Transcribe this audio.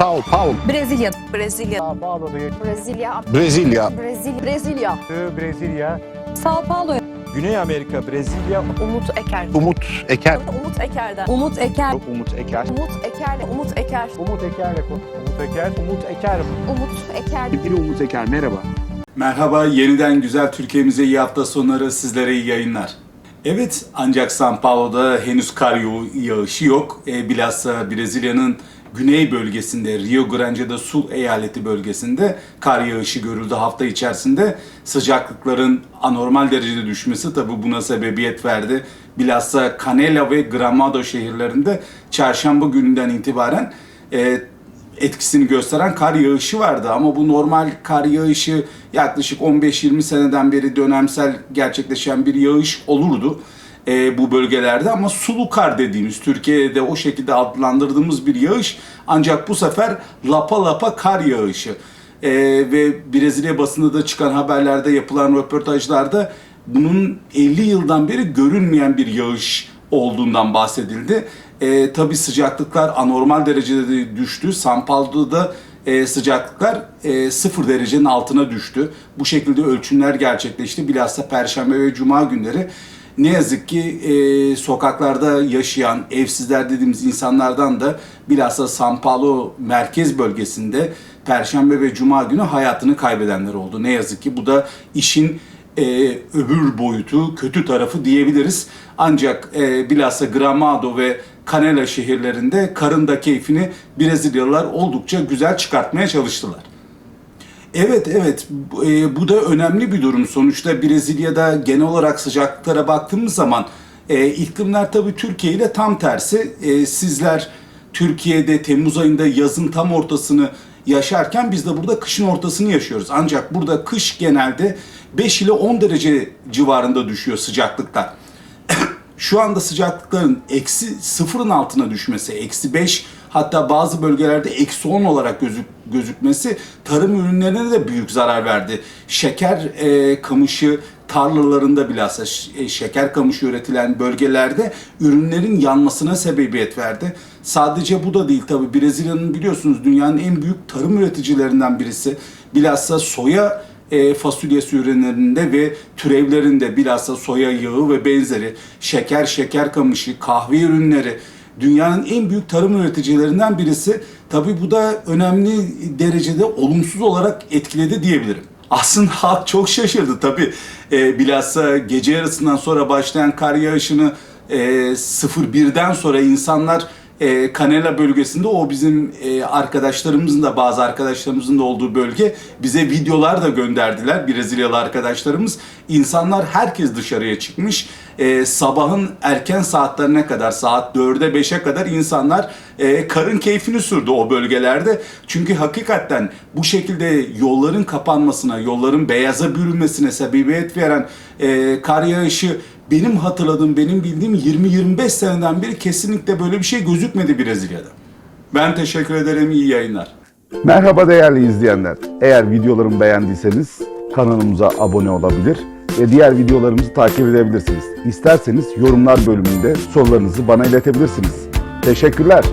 Sao Paulo. Brezilya. Brezilya. São Paulo do Brezilya. Brezilya. Brezilya. Brezilya. Brasília, Sao Paulo. Güney Amerika, Brezilya, Umut Eker. Umut Eker. Umut Eker'den. Umut Eker. Umut Eker. Umut Eker'le Umut Eker. Umut Eker, Umut Eker, Umut Eker. Umut Eker. Sevgili Umut Eker merhaba. Merhaba, yeniden güzel Türkiye'mize iyi hafta sonları, sizlere iyi yayınlar. Evet, ancak São Paulo'da henüz kar yağ- yağışı yok. E, bilhassa Brezilya'nın güney bölgesinde, Rio Grande do Sul eyaleti bölgesinde kar yağışı görüldü hafta içerisinde. Sıcaklıkların anormal derecede düşmesi tabi buna sebebiyet verdi. Bilhassa Canela ve Gramado şehirlerinde çarşamba gününden itibaren e, etkisini gösteren kar yağışı vardı. Ama bu normal kar yağışı yaklaşık 15-20 seneden beri dönemsel gerçekleşen bir yağış olurdu e, bu bölgelerde. Ama sulu kar dediğimiz, Türkiye'de o şekilde adlandırdığımız bir yağış ancak bu sefer lapa lapa kar yağışı. E, ve Brezilya basında da çıkan haberlerde yapılan röportajlarda bunun 50 yıldan beri görünmeyen bir yağış olduğundan bahsedildi. E, tabii sıcaklıklar anormal derecede de düştü. São Paulo'da e, sıcaklıklar e, sıfır derecenin altına düştü. Bu şekilde ölçümler gerçekleşti. Bilhassa Perşembe ve Cuma günleri. Ne yazık ki e, sokaklarda yaşayan evsizler dediğimiz insanlardan da bilhassa São Paulo merkez bölgesinde Perşembe ve Cuma günü hayatını kaybedenler oldu. Ne yazık ki bu da işin e, öbür boyutu, kötü tarafı diyebiliriz. Ancak e, bilhassa Gramado ve Canela şehirlerinde karın da keyfini Brezilyalılar oldukça güzel çıkartmaya çalıştılar. Evet evet e, bu da önemli bir durum. Sonuçta Brezilya'da genel olarak sıcaklıklara baktığımız zaman e, iklimler tabii Türkiye ile tam tersi. E, sizler Türkiye'de Temmuz ayında yazın tam ortasını yaşarken biz de burada kışın ortasını yaşıyoruz. Ancak burada kış genelde 5 ile 10 derece civarında düşüyor sıcaklıklar. Şu anda sıcaklıkların eksi sıfırın altına düşmesi, eksi 5 hatta bazı bölgelerde eksi 10 olarak gözük, gözükmesi tarım ürünlerine de büyük zarar verdi. Şeker e, kamışı tarlalarında bilhassa e, şeker kamışı üretilen bölgelerde ürünlerin yanmasına sebebiyet verdi. Sadece bu da değil tabi Brezilya'nın biliyorsunuz dünyanın en büyük tarım üreticilerinden birisi. Bilhassa soya e, fasulyesi ürünlerinde ve türevlerinde bilhassa soya yağı ve benzeri, şeker, şeker kamışı, kahve ürünleri dünyanın en büyük tarım üreticilerinden birisi. Tabii bu da önemli derecede olumsuz olarak etkiledi diyebilirim. Aslında halk çok şaşırdı tabii. E, bilhassa gece yarısından sonra başlayan kar yağışını e, 01'den sonra insanlar e, Canela bölgesinde o bizim e, arkadaşlarımızın da bazı arkadaşlarımızın da olduğu bölge bize videolar da gönderdiler Brezilyalı arkadaşlarımız. İnsanlar herkes dışarıya çıkmış. E, sabahın erken saatlerine kadar saat 4'e 5'e kadar insanlar e, karın keyfini sürdü o bölgelerde. Çünkü hakikaten bu şekilde yolların kapanmasına, yolların beyaza bürünmesine sebebiyet veren e, kar yağışı benim hatırladığım, benim bildiğim 20-25 seneden beri kesinlikle böyle bir şey gözükmedi Brezilya'da. Ben teşekkür ederim, iyi yayınlar. Merhaba değerli izleyenler. Eğer videolarımı beğendiyseniz kanalımıza abone olabilir ve diğer videolarımızı takip edebilirsiniz. İsterseniz yorumlar bölümünde sorularınızı bana iletebilirsiniz. Teşekkürler.